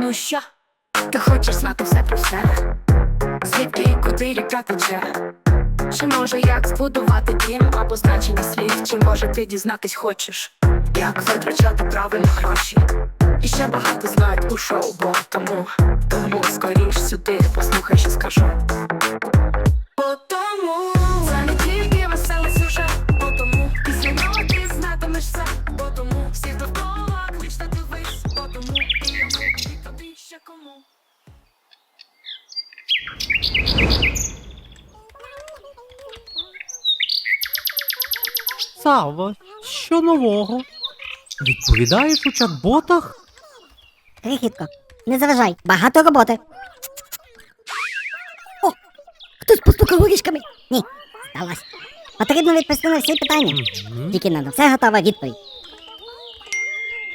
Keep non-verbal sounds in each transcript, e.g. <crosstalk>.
Ну що, ти хочеш знати все про все? Звідки і куди ріка тече? Чи може як збудувати дім або значення слів? Чи може ти дізнатись хочеш? Як витрачати правильно гроші? І ще багато знають у шоу, бо тому, тому скоріш сюди послухай, що скажу. Сава, що нового? Відповідаєш у чат-ботах? Крихітко, не заважай, багато роботи. О, хтось постукав горішками. Ні, здалась. Потрібно відповісти на всі питання. Тільки не на все готова відповідь.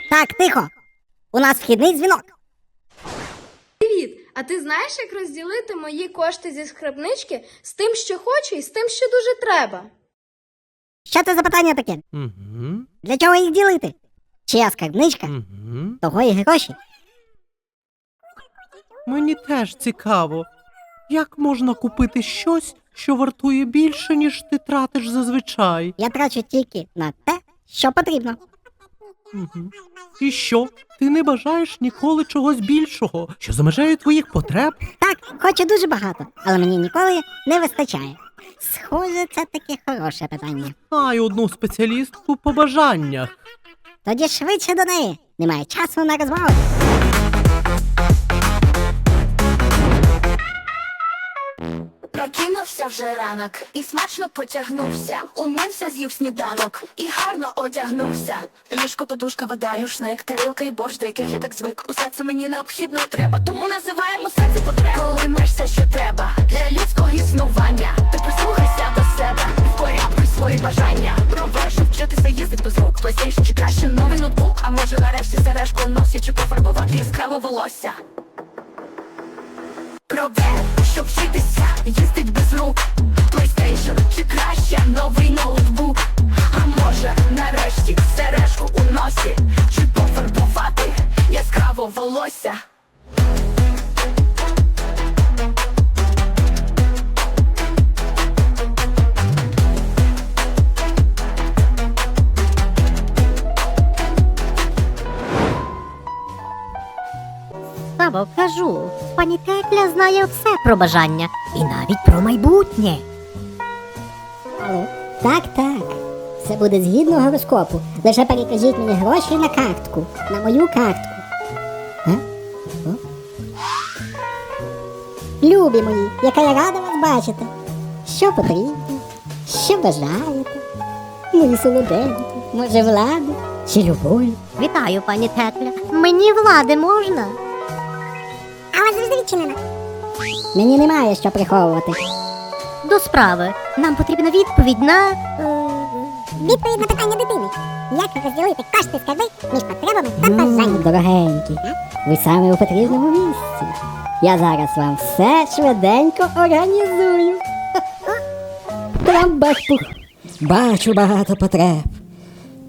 Так, тихо. У нас вхідний дзвінок. А ти знаєш, як розділити мої кошти зі скарбнички з тим, що хочу, і з тим, що дуже треба? Що це за питання таке? Угу. Для чого їх ділити? Чия скарбничка, Угу. того і гроші. Мені теж цікаво, як можна купити щось, що вартує більше, ніж ти тратиш зазвичай. Я трачу тільки на те, що потрібно. Угу. І що? Ти не бажаєш ніколи чогось більшого, що замежає твоїх потреб? Так, хочу дуже багато, але мені ніколи не вистачає. Схоже, це таке хороше питання. Знаю одну спеціалістку по бажаннях. Тоді швидше до неї. Немає часу на розмови. Прокинувся вже ранок і смачно потягнувся. Умився, з'їв сніданок і гарно одягнувся. Ліжко, подушка, вода, рушник, тарілка і борщ, до яких я так звик. Усе це мені необхідно треба. Тому називаємо все це. Коли все, що треба для людського існування. Ти прислухайся до себе, впорядкуй свої бажання. Провершу вчитися їздить без рук. PlayStation чи краще новий ноутбук. А може нарешті сережку носі чи пофарбувати яскраво волосся. Провер, щоб вчитися, їздить без рук. PlayStation чи краще новий ноутбук? А може нарешті сережку у носі? Чи пофарбувати яскраво волосся Бабо, кажу, пані Текля знає все про бажання і навіть про майбутнє. Алло, так, так. Все буде згідно гороскопу. Лише перекажіть мені гроші на картку, на мою картку. А? О? Любі мої, яка я рада вас бачити. Що потрібно? Що бажаєте? Мої солоденькі, може влади чи любові? Вітаю, пані Текля. Мені влади можна? Завжди відчинена. Мені немає що приховувати. До справи. Нам потрібна відповідь на. Е... Відповідь на питання дитини. Як розділити кошти скарби між потребами та бажаннями? Дорогенькі, ви саме у потрібному місці. Я зараз вам все швиденько організую. Трамбахпух. Бачу багато потреб.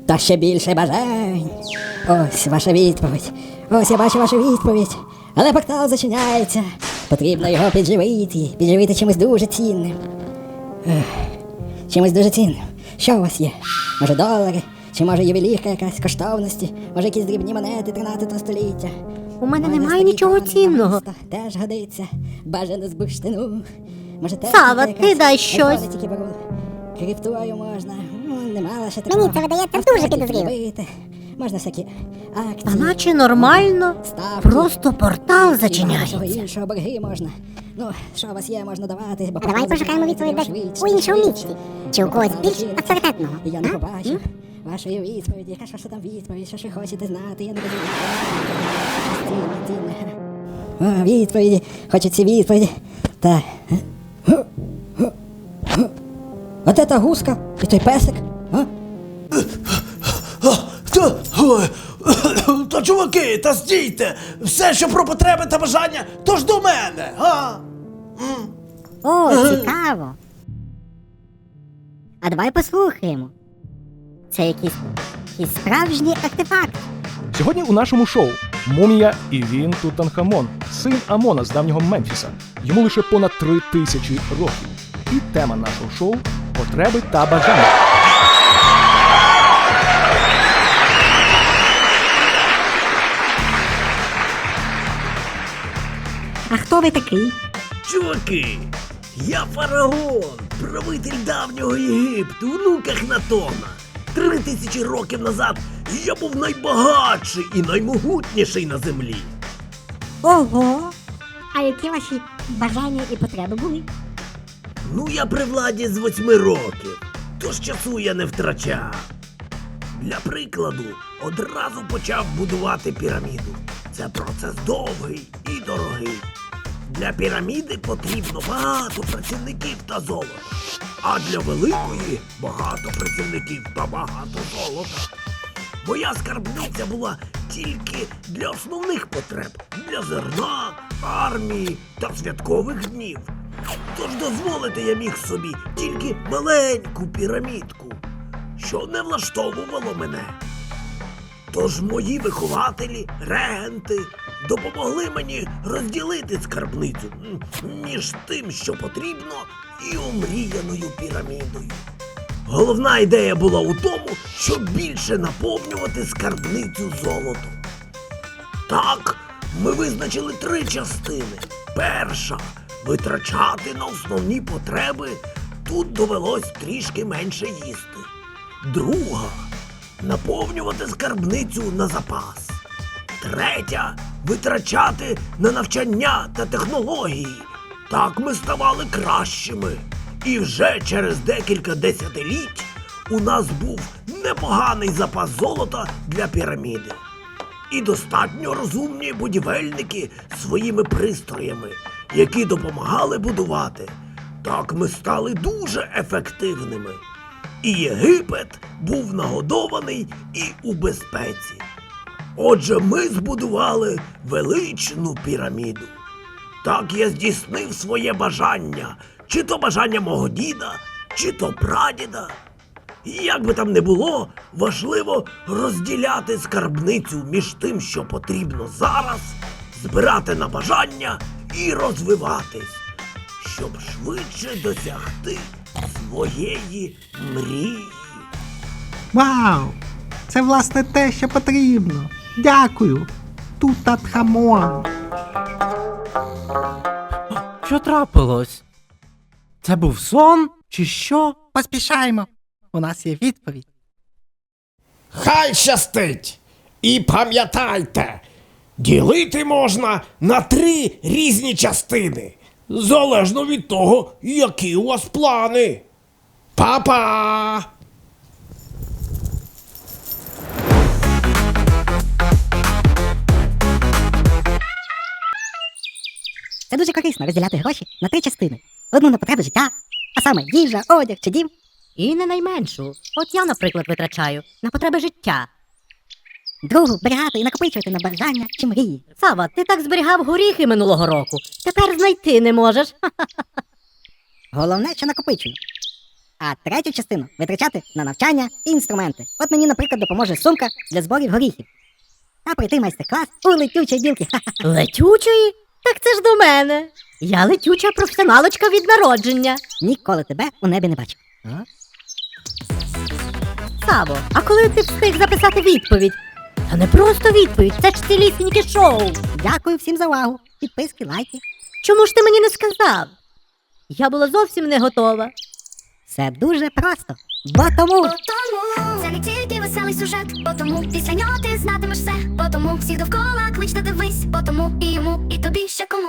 Та ще більше бажань. Ось ваша відповідь. Ось я бачу вашу відповідь. Але портал зачиняється. Потрібно його підживити. Підживити чимось дуже цінним. Чимось дуже цінним. Що у вас є? Може долари? Чи може ювелірка якась коштовності? Може якісь дрібні монети 13 століття? У мене немає нічого цінного. Теж годиться. Бажано з бурштину. Може теж Сава, ти дай щось. Криптою можна. Ну, немало ще Мені це видається дуже підозріло. Можна всякі акції. Та наче нормально. ставки. Просто портал зачиняється. іншого борги можна. Ну, що у вас є, можна давати. Бо А давай пошукаємо відповідь десь у іншому місці. Чи у когось більш авторитетного. Я не А? побачив вашої відповіді. Яка ж що там відповідь? Що ж ви хочете знати? Я не розумію. Цінне, цінне. О, відповіді. Хочуть ці відповіді. Так. От ета гуска і той песик. А? Та, ой, <coughs> та чуваки, та стійте! Все, що про потреби та бажання, то ж до мене, а? О, цікаво. А давай послухаємо. Це якийсь, якийсь справжній артефакт. Сьогодні у нашому шоу Мумія і він Тутанхамон, син Амона з давнього Мемфіса. Йому лише понад три тисячі років. І тема нашого шоу потреби та бажання. Хто ви такий? Чуваки, я фараон, правитель давнього Єгипту, внук Ехнатона. Три тисячі років назад я був найбагатший і наймогутніший на землі. Ого! А які ваші бажання і потреби були? Ну, я при владі з восьми років, тож часу я не втрачав. Для прикладу, одразу почав будувати піраміду. Це процес довгий і дорогий. Для піраміди потрібно багато працівників та золота. А для великої багато працівників та багато золота. Моя скарбниця була тільки для основних потреб, для зерна, армії та святкових днів. Тож дозволити я міг собі тільки маленьку пірамідку, що не влаштовувало мене. Тож мої вихователі, регенти допомогли мені розділити скарбницю між тим, що потрібно, і омріяною пірамідою. Головна ідея була у тому, щоб більше наповнювати скарбницю золотом. Так, ми визначили три частини. Перша витрачати на основні потреби. Тут довелось трішки менше їсти. Друга наповнювати скарбницю на запас. Третя витрачати на навчання та технології. Так ми ставали кращими. І вже через декілька десятиліть у нас був непоганий запас золота для піраміди. І достатньо розумні будівельники своїми пристроями, які допомагали будувати. Так ми стали дуже ефективними. І Єгипет був нагодований і у безпеці. Отже, ми збудували величну піраміду. Так я здійснив своє бажання, чи то бажання мого діда, чи то прадіда. І Як би там не було, важливо розділяти скарбницю між тим, що потрібно зараз, збирати на бажання і розвиватись, щоб швидше досягти своєї мрії. Вау! Це власне те, що потрібно. Дякую. Тутатхамон. Що трапилось? Це був сон чи що? Поспішаємо. У нас є відповідь. Хай щастить! І пам'ятайте, ділити можна на три різні частини, залежно від того, які у вас плани. Па-па! Це дуже корисно розділяти гроші на три частини. Одну на потреби життя, а саме їжа, одяг чи дім. І не найменшу. От я, наприклад, витрачаю на потреби життя. Другу зберігати і накопичувати на бажання чи мрії. Сава, ти так зберігав горіхи минулого року. Тепер знайти не можеш. <laughs> Головне, що накопичую. А третю частину витрачати на навчання і інструменти. От мені, наприклад, допоможе сумка для зборів горіхів. А пройти майстер-клас у <laughs> летючої білки. Летючої? Так це ж до мене. Я летюча професіоналочка від народження. Ніколи тебе у небі не бачив. Саво, а коли ти встиг записати відповідь? Та не просто відповідь, це ж цілісіньке шоу. Дякую всім за увагу. Підписки, лайки. Чому ж ти мені не сказав? Я була зовсім не готова. Все дуже просто. Бо тому. Це не тільки веселий сюжет, бо тому після нього ти знатимеш все, бо тому всіх довкола клич та дивись, бо тому і йому, і тобі ще кому.